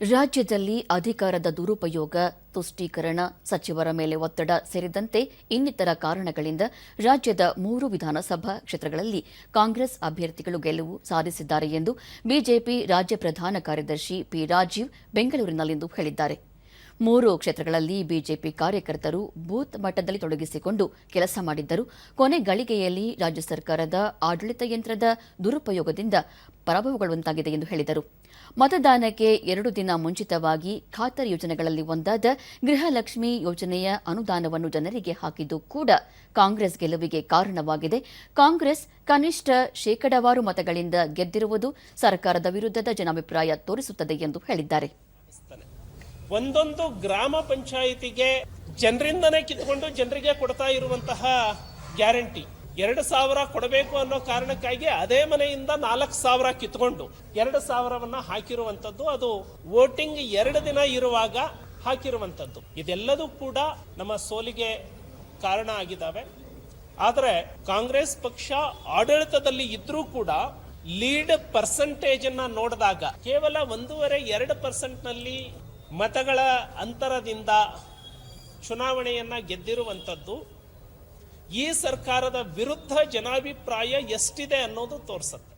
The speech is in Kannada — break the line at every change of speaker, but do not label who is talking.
ರಾಜ್ಯದಲ್ಲಿ ಅಧಿಕಾರದ ದುರುಪಯೋಗ, ತುಷ್ಟೀಕರಣ, ಸಚಿವರ ಮೇಲೆ ಒತ್ತಡ ಸೇರಿದಂತೆ ಇನ್ನಿತರ ಕಾರಣಗಳಿಂದ ರಾಜ್ಯದ ಮೂರು ವಿಧಾನಸಭಾ ಕ್ಷೇತ್ರಗಳಲ್ಲಿ ಕಾಂಗ್ರೆಸ್ ಅಭ್ಯರ್ಥಿಗಳು ಗೆಲುವು ಸಾಧಿಸಿದ್ದಾರೆ ಎಂದು ಬಿಜೆಪಿ ರಾಜ್ಯ ಪ್ರಧಾನ ಕಾರ್ಯದರ್ಶಿ ಪಿ ರಾಜೀವ್ ಬೆಂಗಳೂರಿನಲ್ಲಿಂದು ಹೇಳಿದ್ದಾರೆ. ಮೂರು ಕ್ಷೇತ್ರಗಳಲ್ಲಿ ಬಿಜೆಪಿ ಕಾರ್ಯಕರ್ತರು ಬೂತ್ ಮಟ್ಟದಲ್ಲಿ ತೊಡಗಿಸಿಕೊಂಡು ಕೆಲಸ ಮಾಡಿದ್ದರು. ಕೊನೆ ಗಳಿಗೆಯಲ್ಲಿ ರಾಜ್ಯ ಸರ್ಕಾರದ ಆಡಳಿತ ಯಂತ್ರದ ದುರುಪಯೋಗದಿಂದ ಪರಾಭವಗೊಳ್ಳುವಂತಾಗಿದೆ ಎಂದು ಹೇಳಿದರು. ಮತದಾನಕ್ಕೆ ಎರಡು ದಿನ ಮುಂಚಿತವಾಗಿ ಖಾತರಿ ಯೋಜನೆಗಳಲ್ಲಿ ಒಂದಾದ ಗೃಹಲಕ್ಷ್ಮಿ ಯೋಜನೆಯ ಅನುದಾನವನ್ನು ಜನರಿಗೆ ಹಾಕಿದ್ದು ಕೂಡ ಕಾಂಗ್ರೆಸ್ ಗೆಲುವಿಗೆ ಕಾರಣವಾಗಿದೆ. ಕಾಂಗ್ರೆಸ್ ಕನಿಷ್ಠ ಶೇಕಡಾವಾರು ಮತಗಳಿಂದ ಗೆದ್ದಿರುವುದು ಸರ್ಕಾರದ ವಿರುದ್ಧದ ಜನಾಭಿಪ್ರಾಯ ತೋರಿಸುತ್ತದೆ ಎಂದು ಹೇಳಿದ್ದಾರೆ.
ಒಂದೊಂದು ಗ್ರಾಮ ಪಂಚಾಯಿತಿಗೆ ಜನರಿಂದನೇ ಕಿತ್ಕೊಂಡು ಜನರಿಗೆ ಕೊಡ್ತಾ ಇರುವಂತಹ ಗ್ಯಾರಂಟಿ. ಎರಡು ಸಾವಿರ ಕೊಡಬೇಕು ಅನ್ನೋ ಕಾರಣಕ್ಕಾಗಿ ಅದೇ ಮನೆಯಿಂದ ನಾಲ್ಕು ಸಾವಿರ ಕಿತ್ಕೊಂಡು ಎರಡು ಸಾವಿರವನ್ನ ಹಾಕಿರುವಂತದ್ದು ಅದು ವೋಟಿಂಗ್ ಎರಡು ದಿನ ಇರುವಾಗ ಹಾಕಿರುವಂತದ್ದು ಇದೆಲ್ಲದೂ ಕೂಡ ನಮ್ಮ ಸೋಲಿಗೆ ಕಾರಣ ಆಗಿದ್ದಾವೆ. ಆದರೆ ಕಾಂಗ್ರೆಸ್ ಪಕ್ಷ ಆಡಳಿತದಲ್ಲಿ ಇದ್ರೂ ಕೂಡ ಲೀಡ್ ಪರ್ಸೆಂಟೇಜ್ ಅನ್ನ ನೋಡಿದಾಗ ಕೇವಲ ಒಂದೂವರೆ ಎರಡು ಪರ್ಸೆಂಟ್ನಲ್ಲಿ ಮತಗಳ ಅಂತರದಿಂದ ಚುನಾವಣೆಯನ್ನ ಗೆದ್ದಿರುವಂಥದ್ದು ಈ ಸರ್ಕಾರದ ವಿರುದ್ಧ ಜನಾಭಿಪ್ರಾಯ ಎಷ್ಟಿದೆ ಅನ್ನೋದು ತೋರಿಸುತ್ತೆ.